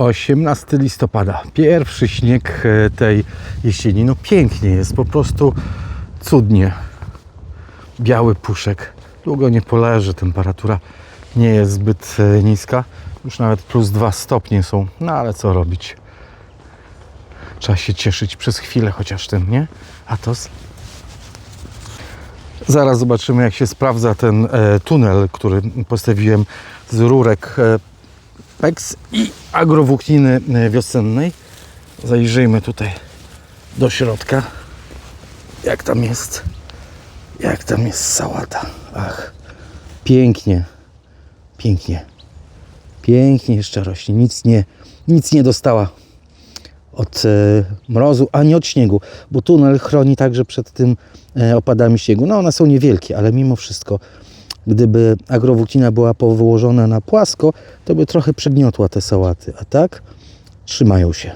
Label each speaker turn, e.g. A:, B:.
A: 18 listopada. Pierwszy śnieg e, tej jesieni. No pięknie jest, po prostu cudnie. Biały puszek. Długo nie poleży, temperatura nie jest zbyt e, niska. Już nawet plus 2 stopnie są, no ale co robić? Trzeba się cieszyć przez chwilę chociaż tym, nie? Atos. Zaraz zobaczymy, jak się sprawdza ten e, tunel, który postawiłem z rurek PEX i agrowłókniny e, wiosennej. Zajrzyjmy tutaj do środka. Jak tam jest? Jak tam jest sałata? Ach, pięknie, pięknie, pięknie jeszcze rośnie. Nic nie, nic nie dostała od e, mrozu, ani od śniegu, bo tunel chroni także przed tym e, opadami śniegu. No one są niewielkie, ale mimo wszystko, gdyby agrowłóknina była powyłożona na płasko, to by trochę przygniotła te sałaty, a tak trzymają się.